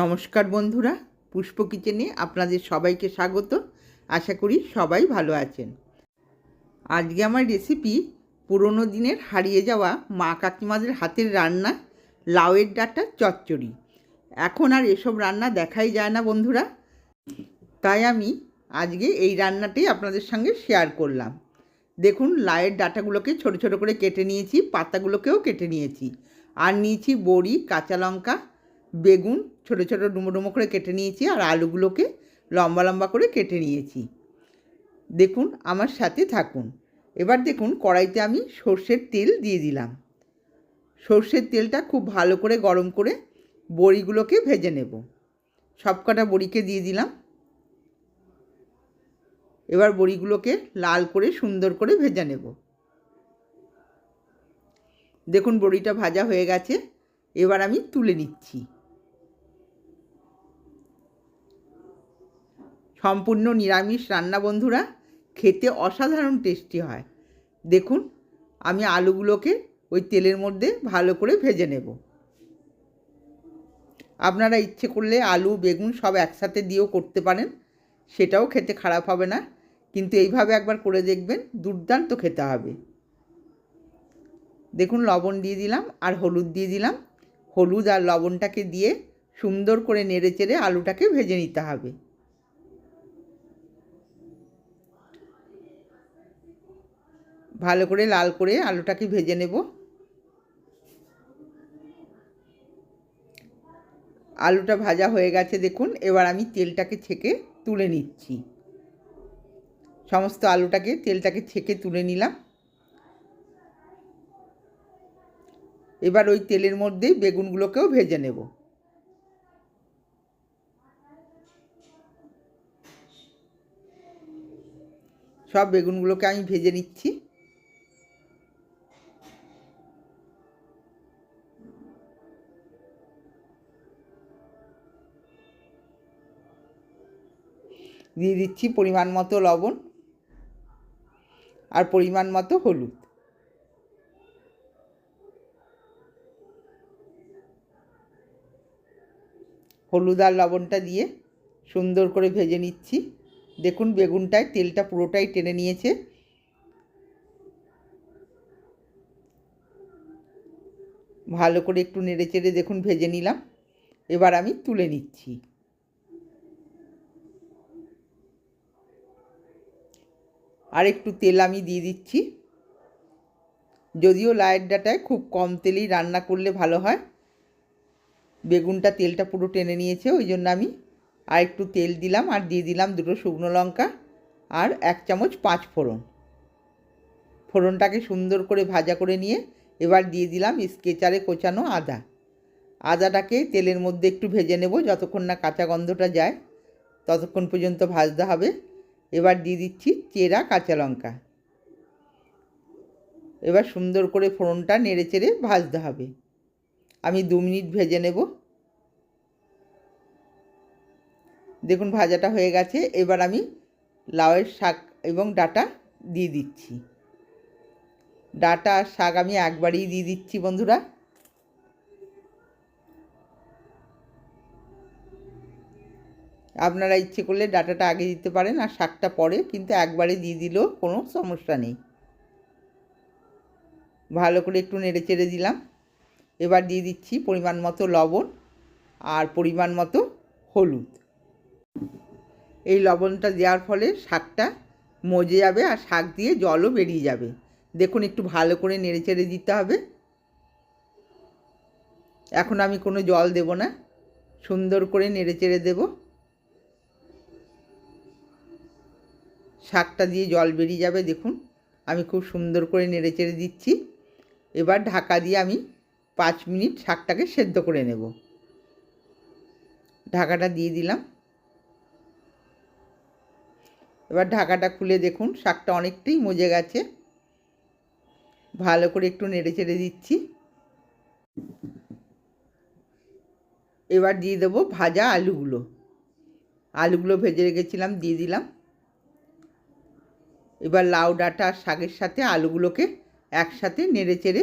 নমস্কার বন্ধুরা, পুষ্প কিচেনে আপনাদের সবাইকে স্বাগত। আশা করি সবাই ভালো আছেন। আজকে আমার রেসিপি পুরনো দিনের হারিয়ে যাওয়া মা কাকিমাদের হাতের রান্না, লাউয়ের ডাঁটা, চচ্চড়ি। এখন আর এসব রান্না দেখাই যায় না বন্ধুরা। তাই আমি আজকে এই রান্নাটাই আপনাদের সঙ্গে শেয়ার করলাম। দেখুন, লাউয়ের ডাঁটাগুলোকে ছোট ছোট করে কেটে নিয়েছি, পাতাগুলোকেও কেটে নিয়েছি। আর নিয়েছি বড়ি, কাঁচা লঙ্কা বেগুন ছোট ছোট ডুমো ডুমো করে কেটে নিয়েছি আর আলুগুলোকে লম্বা লম্বা করে কেটে নিয়েছি। দেখুন, আমার সাথে থাকুন। এবার দেখুন, কড়াইতে আমি সর্ষের তেল দিয়ে দিলাম। সর্ষের তেলটা খুব ভালো করে গরম করে বড়িগুলোকে ভেজে নেব। সবকটা বড়িকে দিয়ে দিলাম। এবার বড়িগুলোকে লাল করে সুন্দর করে ভেজে নেব। দেখুন, বড়িটা ভাজা হয়ে গেছে। এবার আমি তুলে নিচ্ছি। সম্পূর্ণ নিরামিষ রান্না বন্ধুরা, খেতে অসাধারণ টেস্টি হয়। দেখুন, আমি আলুগুলোকে ওই তেলের মধ্যে ভালো করে ভেজে নেব। আপনারা ইচ্ছে করলে আলু, বেগুন সব একসাথে দিয়েও করতে পারেন, সেটাও খেতে খারাপ হবে না, কিন্তু এইভাবে একবার করে দেখবেন দুর্দান্ত খেতে হবে। দেখুন, লবণ দিয়ে দিলাম আর হলুদ দিয়ে দিলাম। হলুদ আর লবণটাকে দিয়ে সুন্দর করে নেড়ে চেড়ে আলুটাকে ভেজে নিতে হবে। ভালো করে লাল করে আলুটাকে ভেজে নেব। আলুটা ভাজা হয়ে গেছে দেখুন, এবার আমি তেলটাকে ছেঁকে তুলে নিচ্ছি। সমস্ত আলুটাকে, তেলটাকে ছেঁকে তুলে নিলাম। এবার ওই তেলের মধ্যেই বেগুনগুলোকেও ভেজে নেব। সব বেগুনগুলোকে আমি ভেজে নিচ্ছি। দিয়ে দিচ্ছি পরিমাণ মতো লবণ আর পরিমাণ মতো হলুদ। হলুদ আর লবণটা দিয়ে সুন্দর করে ভেজে নিচ্ছি। দেখুন বেগুনটায় তেলটা পুরোটাই টেনে নিয়েছে। ভালো করে একটু নেড়ে চেড়ে দেখুন ভেজে নিলাম। এবার আমি তুলে নিচ্ছি। আর একটু তেল আমি দিয়ে দিচ্ছি। যদিও লায়ের ডাটায় খুব কম তেলেই রান্না করলে ভালো হয়। বেগুনটা তেলটা পুরো টেনে নিয়েছে, ওই জন্য আমি আর একটু তেল দিলাম আর দিয়ে দিলাম দুটো শুকনো লঙ্কা আর এক চামচ পাঁচ ফোড়ন। ফোড়নটাকে সুন্দর করে ভাজা করে নিয়ে এবার দিয়ে দিলাম স্কেচারে কোচানো আদা। আদাটাকে তেলের মধ্যে একটু ভেজে নেব, যতক্ষণ না কাঁচা গন্ধটা যায়, ততক্ষণ পর্যন্ত ভাজতে হবে। এবার দিয়ে দিচ্ছি চেরা কাঁচা লঙ্কা। এবার সুন্দর করে ফোড়নটা নেড়ে চেড়ে ভাজতে হবে। আমি দু মিনিট ভেজে নেব। দেখুন ভাজাটা হয়ে গেছে। এবার আমি লাউয়ের শাক এবং ডাটা দিয়ে দিচ্ছি। ডাটা আর শাক আমি একবারেই দিয়ে দিচ্ছি বন্ধুরা। আপনারা ইচ্ছে করলে ডাটাটা আগে দিতে পারেন আর শাকটা পরে, কিন্তু একবারে দিয়ে দিলেও কোনো সমস্যা নেই। ভালো করে একটু নেড়ে চেড়ে দিলাম। এবার দিয়ে দিচ্ছি পরিমাণ মতো লবণ আর পরিমাণ মতো হলুদ। এই লবণটা দেওয়ার ফলে শাকটা মজে যাবে আর শাক দিয়ে জলও বেরিয়ে যাবে। দেখুন একটু ভালো করে নেড়ে চেড়ে দিতে হবে। এখন আমি কোনো জল দেব না। সুন্দর করে নেড়ে চেড়ে দেব। শাকটা দিয়ে জল বেরিয়ে যাবে, দেখুন। আমি খুব সুন্দর করে নেড়ে চেড়ে দিচ্ছি। এবার ঢাকা দিয়ে আমি পাঁচ মিনিট শাকটাকে সেদ্ধ করে নেব। ঢাকাটা দিয়ে দিলাম। এবার ঢাকাটা খুলে দেখুন, শাকটা অনেকটাই মজে গেছে। ভালো করে একটু নেড়ে চেড়ে দিচ্ছি। এবার দিয়ে দেবো ভাজা আলুগুলো। আলুগুলো ভেজে রেখেছিলাম, দিয়ে দিলাম। এবার লাউ ডাঁটা আর শাকের সাথে আলুগুলোকে একসাথে নেড়ে চেড়ে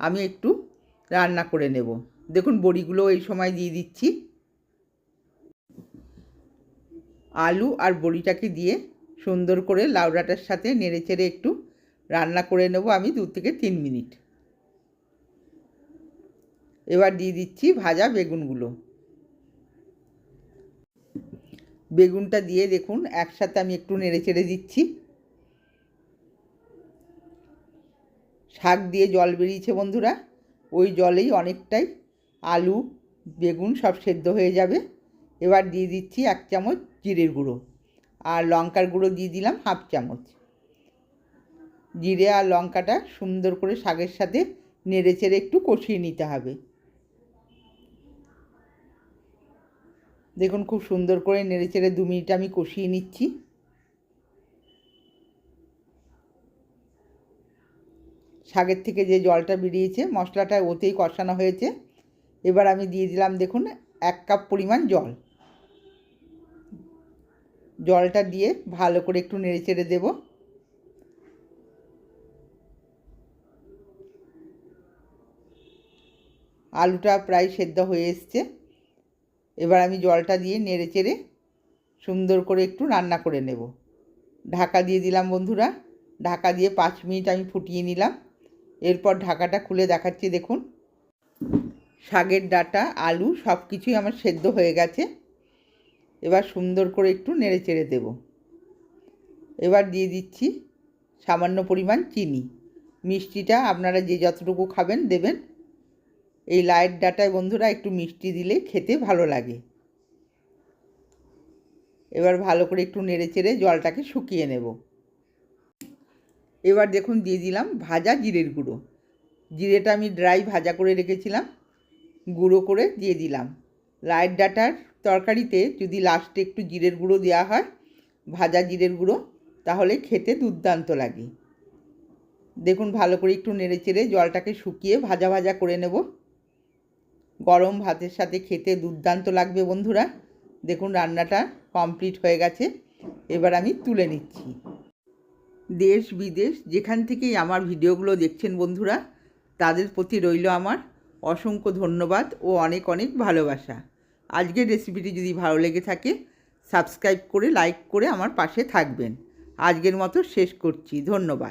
আমি একটু রান্না করে নেব। দেখুন, বড়িগুলো এই সময় দিয়ে দিচ্ছি। আলু আর বড়িটাকে দিয়ে সুন্দর করে লাউ ডাঁটার সাথে নেড়ে চেড়ে একটু রান্না করে নেব আমি দু থেকে তিন মিনিট। এবার দিয়ে দিচ্ছি ভাজা বেগুনগুলো। বেগুনটা দিয়ে দেখুন, একসাথে আমি একটু নেড়ে চেড়ে দিচ্ছি। শাক দিয়ে জল বেরিয়েছে বন্ধুরা। ওই জলেই অনেকটাই আলু, বেগুন সব সেদ্ধ হয়ে যাবে। এবার দিয়ে দিচ্ছি এক চামচ জিরের গুঁড়ো আর লঙ্কার গুঁড়ো দিয়ে দিলাম হাফ চামচ। জিরে আর লঙ্কাটা সুন্দর করে শাকের সাথে নেড়ে চেড়ে একটু কষিয়ে নিতে হবে। দেখুন খুব সুন্দর করে নেড়ে চেড়ে দু মিনিট আমি কষিয়ে নিচ্ছি। শাকের থেকে যে জলটা বেরিয়েছে, মশলাটা ওতেই কষানো হয়েছে। এবার আমি দিয়ে দিলাম দেখুন, এক কাপ পরিমাণ জল। জলটা দিয়ে ভালো করে একটু নেড়ে চেড়ে দেবো। আলুটা প্রায় সেদ্ধ হয়ে এসছে। এবার আমি জলটা দিয়ে নেড়ে চেড়ে সুন্দর করে একটু রান্না করে নেব। ঢাকা দিয়ে দিলাম বন্ধুরা। ঢাকা দিয়ে পাঁচ মিনিট আমি ফুটিয়ে নিলাম। এরপর ঢাকাটা খুলে দেখাচ্ছি, দেখুন। শাকের ডাটা, আলু সব কিছুই আমার সেদ্ধ হয়ে গেছে। এবার সুন্দর করে একটু নেড়ে চেড়ে দেব। এবার দিয়ে দিচ্ছি সামান্য পরিমাণ চিনি। মিষ্টিটা আপনারা যে যতটুকু খাবেন দেবেন। এই লাইট ডাটায় বন্ধুরা একটু মিষ্টি দিলে খেতে ভালো লাগে। এবার ভালো করে একটু নেড়ে চেড়ে জলটাকে শুকিয়ে নেব। এবার দেখুন দিয়ে দিলাম ভাজা জিরের গুঁড়ো। জিরেটা আমি ড্রাই ভাজা করে রেখেছিলাম, গুঁড়ো করে দিয়ে দিলাম। লাইট ডাটার তরকারিতে যদি লাস্টে একটু জিরের গুঁড়ো দেওয়া হয়, ভাজা জিরের গুঁড়ো, তাহলে খেতে দুর্দান্ত লাগে। দেখুন ভালো করে একটু নেড়ে চেড়ে জলটাকে শুকিয়ে ভাজা ভাজা করে নেব। গরম ভাতের সাথে খেতে দুর্দান্ত লাগবে বন্ধুরা। দেখুন রান্নাটা কমপ্লিট হয়ে গেছে। এবার আমি তুলে নিচ্ছি। দেশ, বিদেশ, যেখান থেকেই আমার ভিডিওগুলো দেখছেন বন্ধুরা, তাদের প্রতি রইল আমার অসংখ্য ধন্যবাদ ও অনেক অনেক ভালোবাসা। আজকের রেসিপিটি যদি ভালো লেগে থাকে, সাবস্ক্রাইব করে, লাইক করে আমার পাশে থাকবেন। আজকের মতো শেষ করছি। ধন্যবাদ।